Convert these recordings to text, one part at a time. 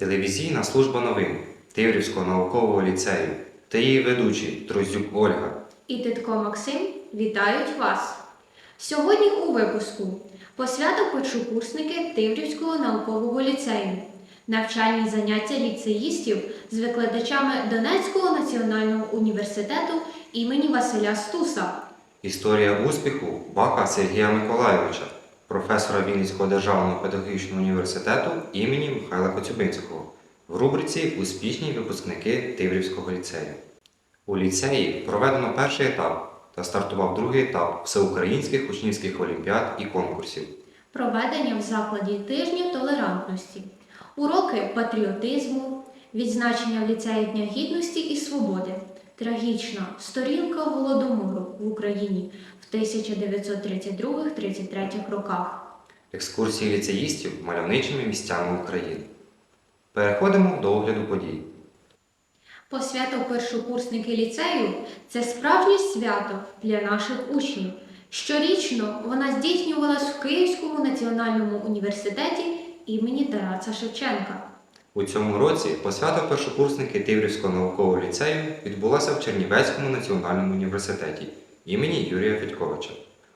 Телевізійна служба новин Тиврівського наукового ліцею та її ведучий Друзюк Ольга. і Титко Максим вітають вас. Сьогодні у випуску посвято першокурсники Тиврівського наукового ліцею, навчальні заняття ліцеїстів з викладачами Донецького національного університету імені Василя Стуса. Історія успіху Бака Сергія Миколайовича, професора Вінницького державного педагогічного університету імені Михайла Коцюбинського в рубриці Успішні випускники Тиврівського ліцею. У ліцеї проведено перший етап та стартував другий етап всеукраїнських учнівських олімпіад і конкурсів. Проведення в закладі тижнів толерантності, уроки патріотизму, відзначення в ліцеї Дня Гідності і Свободи, трагічна сторінка голодомору в Україні в 1932-33 роках. Екскурсії ліцеїстів мальовничими місцями України. Переходимо до огляду подій. Посвято першокурсники ліцею це справжнє свято для наших учнів. Щорічно вона здійснювалась в Київському національному університеті імені Тараса Шевченка. У цьому році посвята першокурсники Тиврівського наукового ліцею відбулася в Чернівецькому національному університеті імені Юрія Федьковича.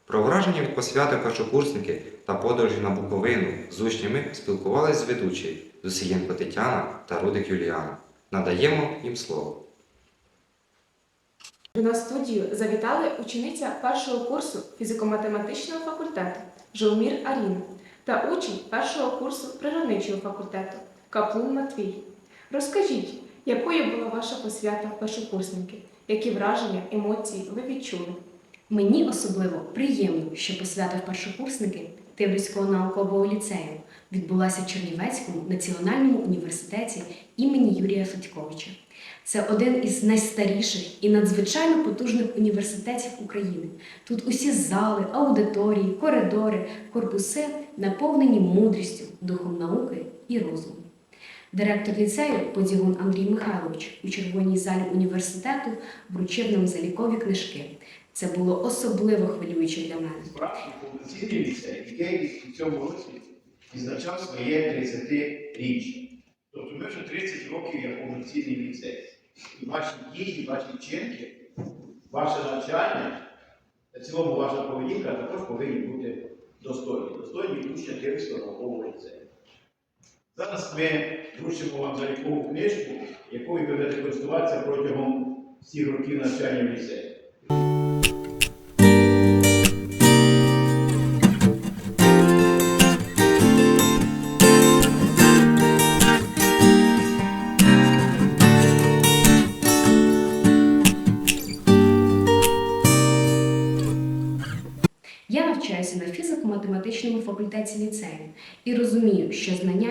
Про враження від посвяти першокурсники та подорожі на Буковину з учнями спілкувалися з ведучі Зусієнко Тетяна та Рудик Юліана. Надаємо їм слово. До нас в студію завітали учениця першого курсу фізико-математичного факультету Жовмір Аріна та учень першого курсу природничого факультету Каплун Матвій. Розкажіть, якою була ваша посвята першокурсники? Які враження, емоції ви відчули? Мені особливо приємно, що посвята першокурсники Тиврівського наукового ліцею відбулася в Чернівецькому національному університеті імені Юрія Федьковича. Це один із найстаріших і надзвичайно потужних університетів України. Тут усі зали, аудиторії, коридори, корпуси наповнені мудрістю, духом науки і розуму. Директор ліцею Подігун Андрій Михайлович у червоній залі університету вручив нам залікові книжки. Це було особливо хвилююче для мене. справжній повноцінний ліцей, у цьому році відзначав своє 30-річчя. Тобто ми вже 30 років як повноцінний ліцей. І ваші дії, ваші вчинки, ваше навчання, в цілому ваша поведінка також повинні бути достойні. Достойні учня Київського наукового ліцею. Зараз ми вручимо вам залікову книжку, якою ви будете користуватися протягом всіх років навчання в ліцеї.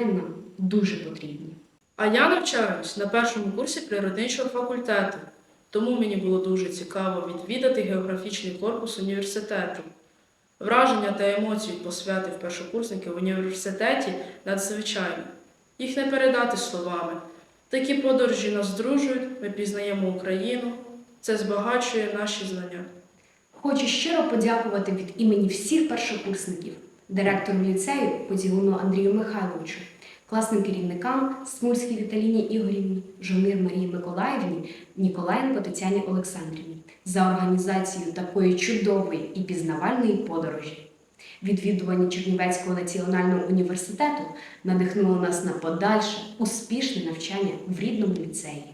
Нам дуже потрібні. А я навчаюсь на першому курсі природничого факультету, тому мені було дуже цікаво відвідати географічний корпус університету. Враження та емоції від посвяти в першокурсники в університеті надзвичайні. Їх не передати словами. Такі подорожі нас здружують, ми пізнаємо Україну, це збагачує наші знання. Хочу щиро подякувати від імені всіх першокурсників, директору ліцею Подігуну Андрію Михайловичу, класним керівникам Смульській Віталіні Ігорівні, Жомир Марії Миколаївні, Ніколаєнко Тетяні Олександрівні за організацію такої чудової і пізнавальної подорожі. Відвідування Чернівецького національного університету надихнуло нас на подальше успішне навчання в рідному ліцеї.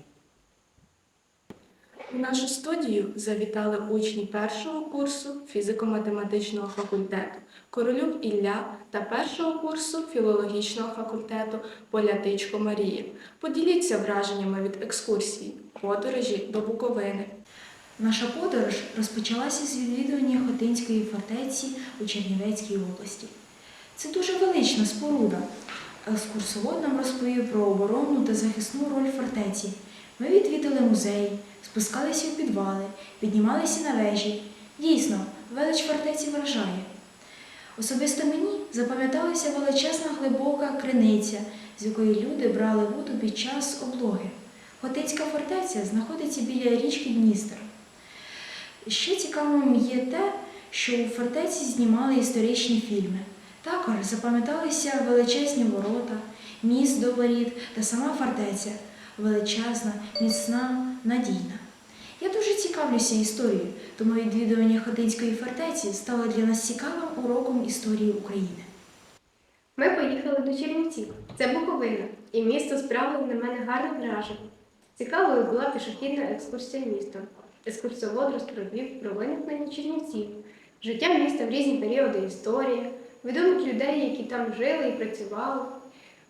У нашу студію завітали учні першого курсу фізико-математичного факультету Королюк Ілля та першого курсу філологічного факультету Полятичко Марія. Поділіться враженнями від екскурсії, подорожі до Буковини. Наша подорож розпочалася з відвідування Хотинської фортеці у Чернівецькій області. Це дуже велична споруда. Екскурсовод нам розповів про оборонну та захисну роль фортеці. Ми відвідали музей, спускалися у підвали, піднімалися на вежі. Дійсно, велич фортеці вражає. Особисто мені запам'яталася величезна глибока криниця, з якої люди брали воду під час облоги. Хотинська фортеця знаходиться біля річки Дністер. Ще цікавим є те, що у фортеці знімали історичні фільми. Також запам'яталися величезні ворота, міст до воріт та сама фортеця величезна, міцна, надійна. Я дуже цікавлюся історією, тому відвідування Хотинської фортеці стало для нас цікавим уроком історії України. Ми поїхали до Чернівців. Це Буковина, і місто справило на мене гарне враження. Цікавою була пішохідна екскурсія містом. Екскурсовод розповів про виникнення Чернівців, життя міста в різні періоди історії, відомих людей, які там жили і працювали.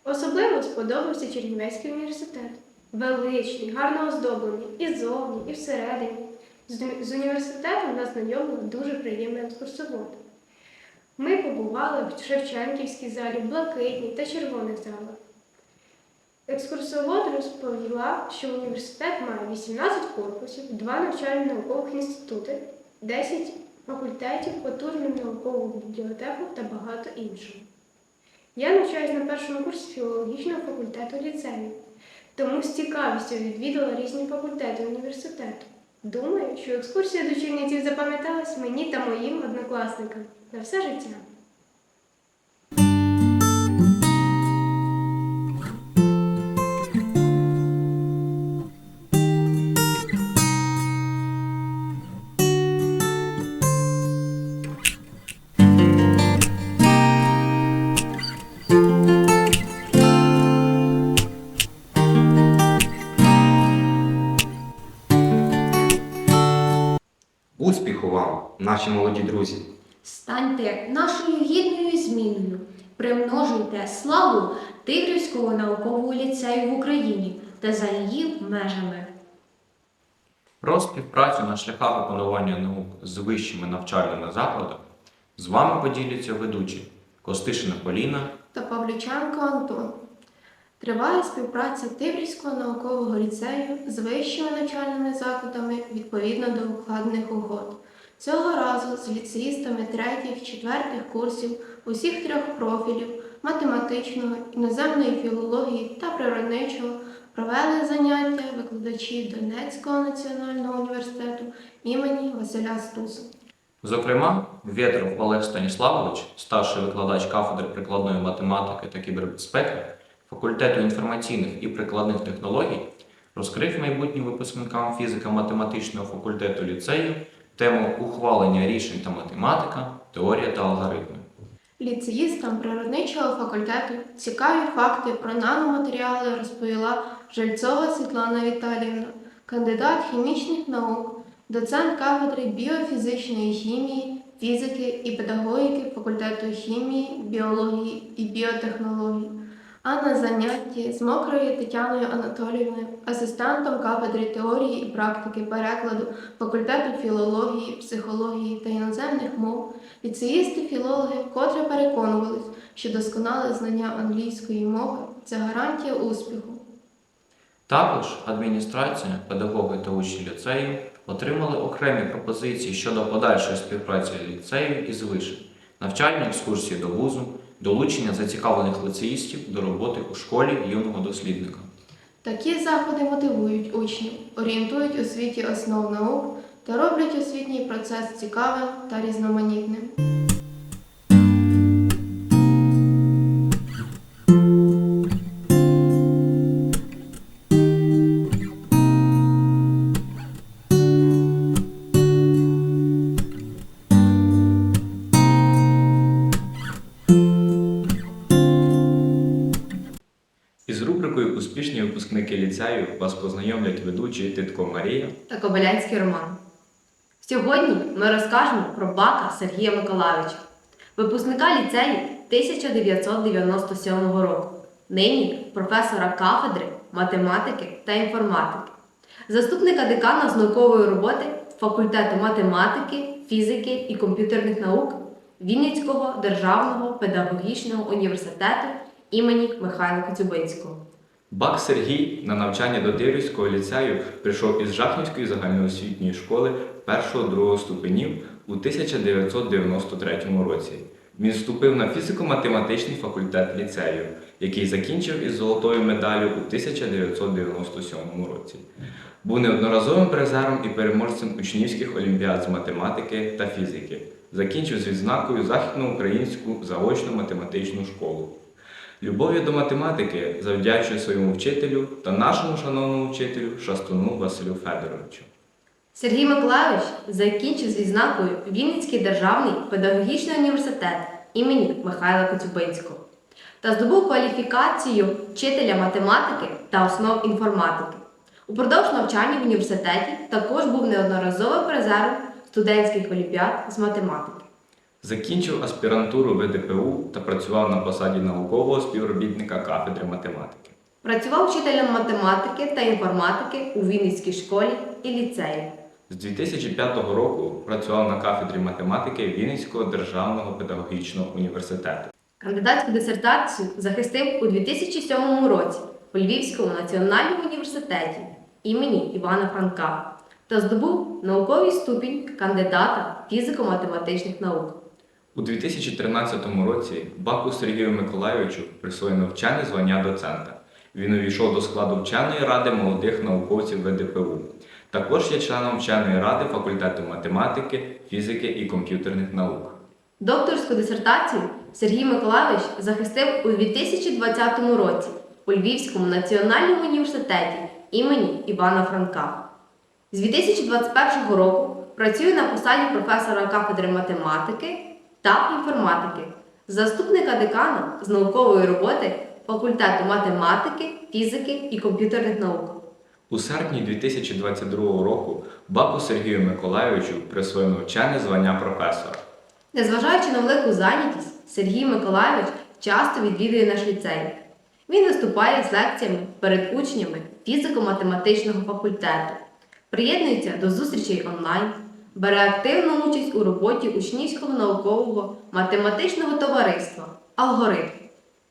Особливо сподобався Чернівецький університет. Величний, гарно оздоблений і ззовні, і всередині. З університетом нас знайомив дуже приємний екскурсовод. Ми побували в Шевченківській залі, Блакитній та Червоних залах. Екскурсовод розповіла, що університет має 18 корпусів, 2 навчально-наукових інститути, 10 факультетів, потужну наукову бібліотеку та багато іншого. Я навчаюсь на першому курсі філологічного факультету ліцею, тому з цікавістю відвідала різні факультети університету. Думаю, що екскурсія до Чернівців запам'яталась мені та моїм однокласникам на все життя. Наші молоді друзі! Станьте нашою гідною зміною, примножуйте славу Тигрівського наукового ліцею в Україні та за її межами. Про співпрацю на шляхах опанування наук з вищими навчальними закладами з вами поділяться ведучі Костишина Поліна та Павліченко Антон. Триває співпраця Тиврівського наукового ліцею з вищими навчальними закладами відповідно до укладених угод. Цього разу з ліцеїстами третіх, четвертих курсів усіх трьох профілів математичного, іноземної філології та природничого провели заняття викладачі Донецького національного університету імені Василя Стуса. Зокрема, Вєтров Олег Станіславович, старший викладач кафедри прикладної математики та кібербезпеки факультету інформаційних і прикладних технологій, розкрив майбутнім випускникам фізико-математичного факультету ліцею тему ухвалення рішень та математика, теорія та алгоритми. Ліцеїстам природничого факультету цікаві факти про наноматеріали розповіла Жильцова Світлана Віталіївна, кандидат хімічних наук, доцент кафедри біофізичної хімії, фізики і педагогіки факультету хімії, біології і біотехнологій. А на занятті з мокрою Тетяною Анатоліївною, асистентом кафедри теорії і практики перекладу факультету філології, психології та іноземних мов, ліцеїсти-філологи вкотре переконувались, що досконале знання англійської мови це гарантія успіху. Також адміністрація, педагоги та учні ліцею отримали окремі пропозиції щодо подальшої співпраці ліцею із вишем, навчальні екскурсії до вузу, долучення зацікавлених лицеїстів до роботи у школі юного дослідника. Такі заходи мотивують учнів, орієнтують у світі основ наук та роблять освітній процес цікавим та різноманітним. Ліцею вас познайомлять ведучі Титко Марія та Кобилянський Роман. Сьогодні ми розкажемо про Бака Сергія Миколайовича, випускника ліцею 1997 року, нині професора кафедри математики та інформатики, заступника декана з наукової роботи факультету математики, фізики і комп'ютерних наук Вінницького державного педагогічного університету імені Михайла Коцюбинського. Бак Сергій на навчання до Тирівського ліцею прийшов із Жахнівської загальноосвітньої школи 1-2 ступенів у 1993 році. Він вступив на фізико-математичний факультет ліцею, який закінчив із золотою медаллю у 1997 році. Був неодноразовим призером і переможцем учнівських олімпіад з математики та фізики. Закінчив з відзнакою Західноукраїнську заочну математичну школу. Любов'ю до математики завдячую своєму вчителю та нашому шановному вчителю Шастуну Василю Федоровичу. Сергій Миколайович закінчив з відзнакою Вінницький державний педагогічний університет імені Михайла Коцюбинського та здобув кваліфікацію вчителя математики та основ інформатики. Упродовж навчання в університеті також був неодноразовим призером студентських олімпіад з математики. Закінчив аспірантуру ВДПУ та працював на посаді наукового співробітника кафедри математики. Працював вчителем математики та інформатики у Вінницькій школі і ліцеї. З 2005 року працював на кафедрі математики Вінницького державного педагогічного університету. Кандидатську дисертацію захистив у 2007 році у Львівському національному університеті імені Івана Франка та здобув науковий ступінь кандидата фізико-математичних наук. У 2013 році Баку Сергію Миколайовичу присвоєно вчене звання доцента. Він увійшов до складу вченої ради молодих науковців ВДПУ. Також є членом вченої ради факультету математики, фізики і комп'ютерних наук. Докторську дисертацію Сергій Миколайович захистив у 2020 році у Львівському національному університеті імені Івана Франка. З 2021 року працює на посаді професора кафедри математики та інформатики, заступника декана з наукової роботи факультету математики, фізики і комп'ютерних наук. У серпні 2022 року Баку Сергію Миколайовичу присвоєно вчене звання професора. Незважаючи на велику зайнятість, Сергій Миколайович часто відвідує наш ліцей. Він виступає з лекціями перед учнями фізико-математичного факультету, приєднується до зустрічей онлайн, бере активну участь у роботі учнівського наукового математичного товариства Алгоритм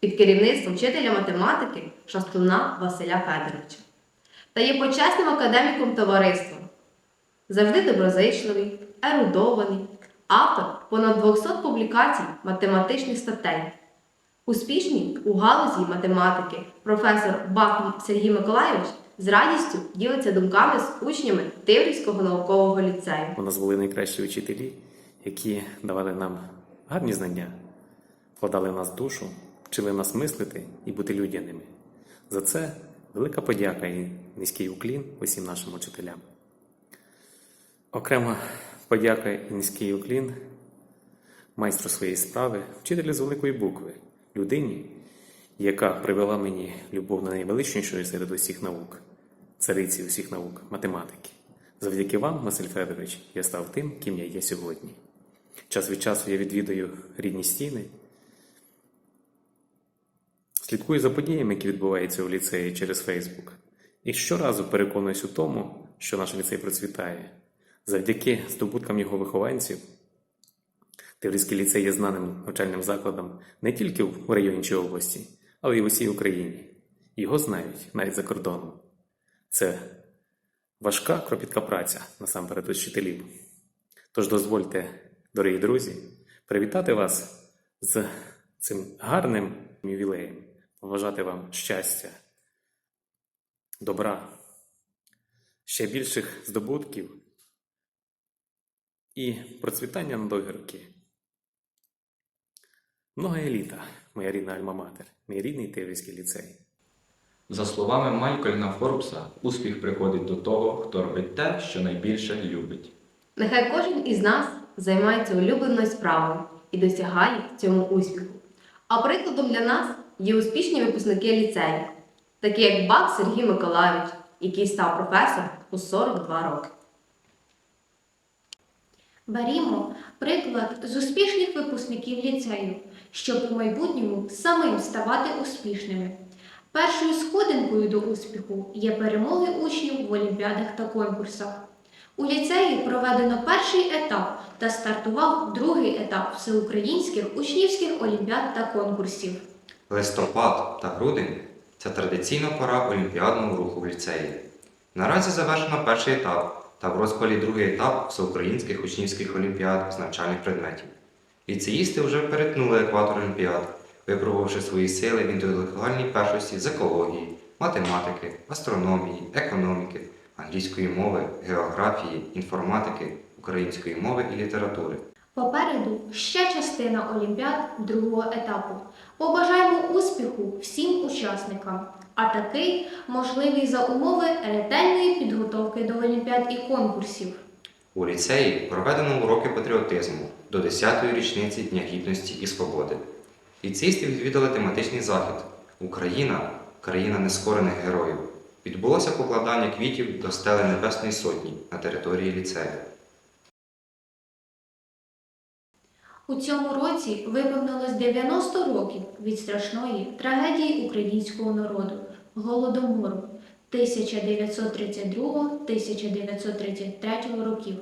під керівництвом вчителя математики Шастуна Василя Федоровича та є почесним академіком товариства. Завжди доброзичливий, ерудований, автор понад 200 публікацій математичних статей. Успішний у галузі математики професор Бах Сергій Миколайович з радістю ділиться думками з учнями Тиврівського наукового ліцею. У нас були найкращі вчителі, які давали нам гарні знання, вкладали в нас душу, вчили нас мислити і бути людяними. За це велика подяка і низький уклін усім нашим учителям. Окрема подяка і низький уклін майстру своєї справи, вчителю з великої букви, людині, яка привела мені любов до найвеличнішої серед усіх наук, цариці усіх наук, математики. Завдяки вам, Василь Федорович, я став тим, ким я є сьогодні. Час від часу я відвідую рідні стіни, слідкую за подіями, які відбуваються у ліцеї через Фейсбук. І щоразу переконуюсь у тому, що наш ліцей процвітає. Завдяки здобуткам його вихованців, Тиврівський ліцей є знаним навчальним закладом не тільки в районі чи області, але й в усій Україні. Його знають навіть за кордоном. Це важка кропітка праця насамперед учителів. Тож дозвольте, дорогі друзі, привітати вас з цим гарним ювілеєм, побажати вам щастя, добра, ще більших здобутків і процвітання на довгі роки. Много еліта, моя рідна альма-матер, мій рідний Тиврівський ліцей. За словами Малькольна Форбса, успіх приходить до того, хто робить те, що найбільше любить. Нехай кожен із нас займається улюбленою справою і досягає цьому успіху. А прикладом для нас є успішні випускники ліцею, такі як Бак Сергій Миколайович, який став професором у 42 роки. Берімо приклад з успішних випускників ліцею, щоб у майбутньому самим ставати успішними. Першою сходинкою до успіху є перемоги учнів в олімпіадах та конкурсах. У ліцеї проведено перший етап та стартував другий етап всеукраїнських учнівських олімпіад та конкурсів. Листопад та грудень це традиційна пора олімпіадного руху в ліцеї. Наразі завершено перший етап та в розпалі другий етап всеукраїнських учнівських олімпіад з навчальних предметів. Ліцеїсти вже перетнули екватор олімпіад, випробувавши свої сили в інтелектуальній першості з екології, математики, астрономії, економіки, англійської мови, географії, інформатики, української мови і літератури. Попереду ще частина олімпіад другого етапу. Побажаємо успіху всім учасникам, а такий можливий за умови ретельної підготовки до олімпіад і конкурсів. У ліцеї проведено уроки патріотизму до 10-ї річниці Дня Гідності і Свободи. Ліцеїсти відвідали тематичний захід Україна країна нескорених героїв. Відбулося покладання квітів до стели Небесної Сотні на території ліцею. У цьому році виповнилось 90 років від страшної трагедії українського народу Голодомору 1932-1933 років.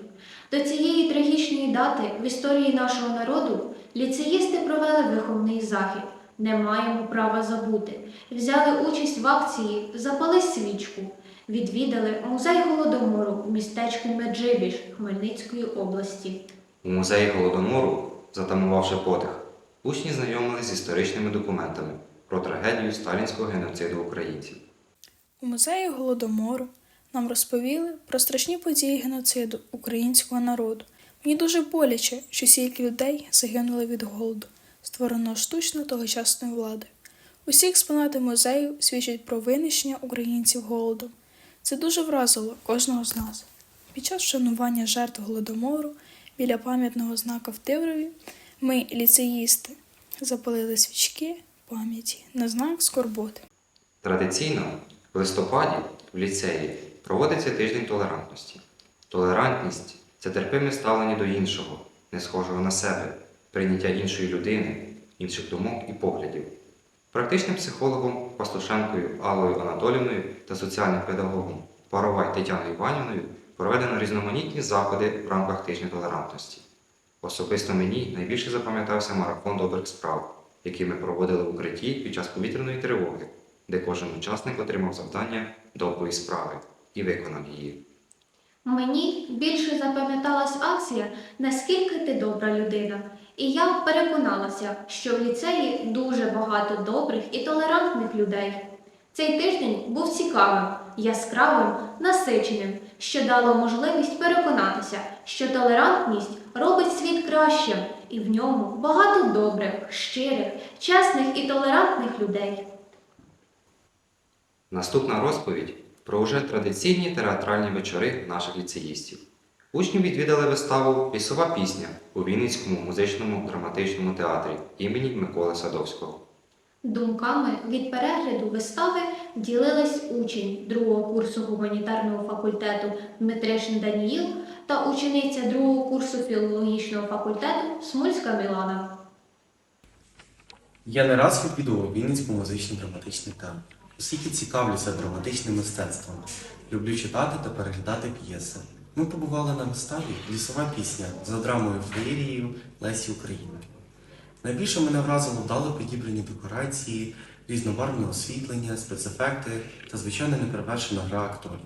До цієї трагічної дати в історії нашого народу ліцеїсти провели виховний захід. Не маємо права забути. Взяли участь в акції Запали свічку. Відвідали музей голодомору в містечку Меджибіж Хмельницької області. У музеї Голодомору, затамувавши подих, учні знайомились з історичними документами про трагедію сталінського геноциду українців. У музеї Голодомору нам розповіли про страшні події геноциду українського народу. Мені дуже боляче, що стільки людей загинули від голоду, створеного штучно тогочасною владою. Усі експонати музею свідчать про винищення українців голодом. Це дуже вразило кожного з нас. Під час вшанування жертв голодомору біля пам'ятного знака в Тиврові ми, ліцеїсти, запалили свічки пам'яті на знак скорботи. Традиційно в листопаді в ліцеї проводиться тиждень толерантності. Толерантність це терпиме ставлення до іншого, не схожого на себе, прийняття іншої людини, інших думок і поглядів. Практичним психологом Пастушенкою Аллою Анатолівною та соціальним педагогом Паровай Тетяною Іванівною проведено різноманітні заходи в рамках тижня толерантності. Особисто мені найбільше запам'ятався марафон добрих справ, який ми проводили в укритті під час повітряної тривоги, де кожен учасник отримав завдання доброї справи і виконав її. Мені більше запам'яталась акція Наскільки ти добра людина. І я переконалася, що в ліцеї дуже багато добрих і толерантних людей. Цей тиждень був цікавим, яскравим, насиченим, що дало можливість переконатися, що толерантність робить світ кращим, і в ньому багато добрих, щирих, чесних і толерантних людей. Наступна розповідь про вже традиційні театральні вечори наших ліцеїстів. Учні відвідали виставу Лісова пісня у Вінницькому музичному драматичному театрі імені Миколи Садовського. Думками від перегляду вистави ділились учень другого курсу гуманітарного факультету Дмитришин Даніїл та учениця другого курсу філологічного факультету Смольська Мілана. Я не раз відвідував Вінницький музичний драматичний театр, оскільки цікавлюся драматичним мистецтвом, люблю читати та переглядати п'єси. Ми побували на виставі Лісова пісня за драмою Феєрією Лесі Українки. Найбільше мене вразило вдало підібрані декорації, різнобарвне освітлення, спецефекти та, звичайно, неперевершена гра акторів.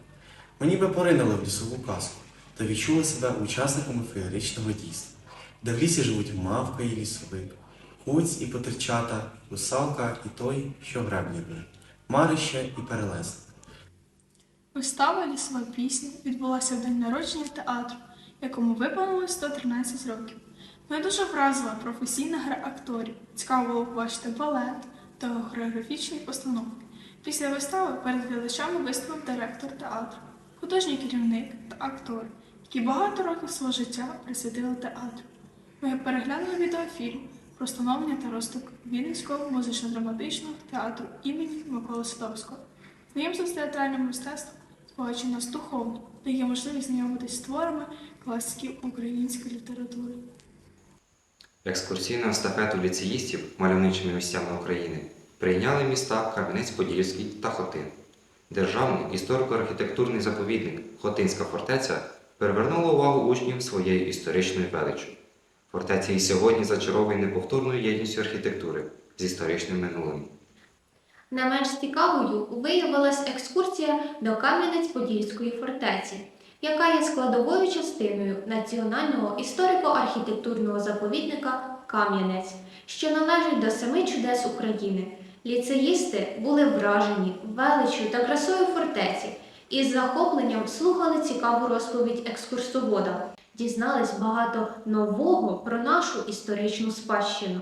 Ми ніби поринили в лісову казку та відчули себе учасниками феєричного дійства, де в лісі живуть мавка і лісовик, Куць і потерчата, русалка і той, що гребні б'є, марище і перелесник. Вистава Лісова пісня відбулася в день народження театру, якому виповнилось 113 років. Мене дуже вразила професійна гра акторів. Цікаво було побачити балет та хореографічні постановки. Після вистави перед глядачами виступив директор театру, художній керівник та актори, які багато років свого життя присвятили театру. Ми переглянули відеофільм про становлення та розвиток Вінницького музично-драматичного театру імені Миколи Садовського. Знайомство з театральним мистецтвом збагачує нас духовно, дає можливість знайомитись з творами класиків української літератури. Екскурсійну естафету ліцеїстів мальовничими місцями України прийняли міста Кам'янець-Подільський та Хотин. Державний історико-архітектурний заповідник Хотинська фортеця привернула увагу учнів своєю історичною величчю. Фортеця і сьогодні зачаровує неповторною єдністю архітектури з історичним минулим. Не менш цікавою виявилась екскурсія до Кам'янець-Подільської фортеці, яка є складовою частиною Національного історико-архітектурного заповідника Кам'янець, що належить до семи чудес України. Ліцеїсти були вражені величчю та красою фортеці і з захопленням слухали цікаву розповідь екскурсовода, дізнались багато нового про нашу історичну спадщину.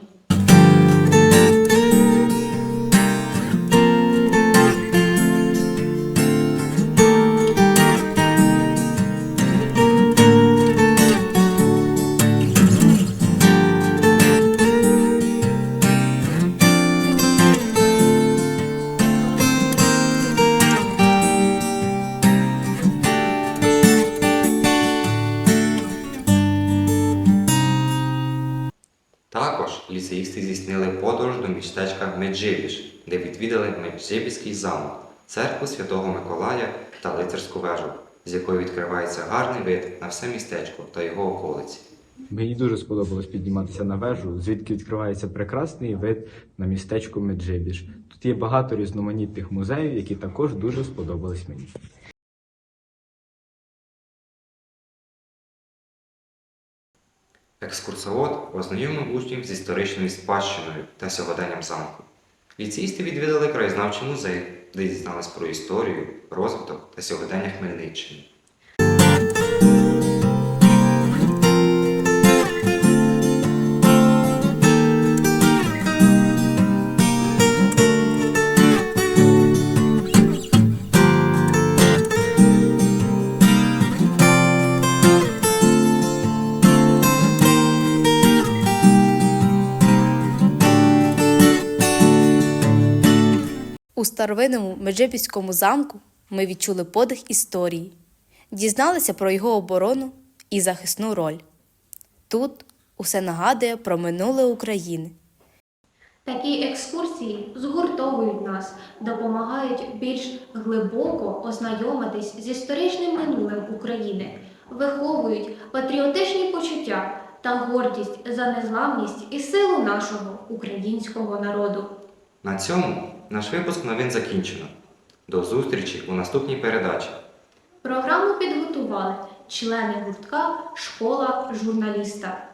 Замок, церкву Святого Миколая та лицарську вежу, з якої відкривається гарний вид на все містечко та його околиці. Мені дуже сподобалось підніматися на вежу, звідки відкривається прекрасний вид на містечко Меджибіж. Тут є багато різноманітних музеїв, які також дуже сподобались мені. Екскурсовод ознайомив учнів з історичною спадщиною та сьогоденням замку. Ліцеїсти відвідали краєзнавчий музей, де дізнались про історію, розвиток та сьогодення Хмельниччини. Старовинному Меджибіському замку ми відчули подих історії, дізналися про його оборону і захисну роль. Тут усе нагадує про минуле України. Такі екскурсії згуртовують нас, допомагають більш глибоко ознайомитись з історичним минулим України, виховують патріотичні почуття та гордість за незламність і силу нашого українського народу. На цьому наш випуск новин закінчено. До зустрічі у наступній передачі. Програму підготували члени гуртка Школа журналіста.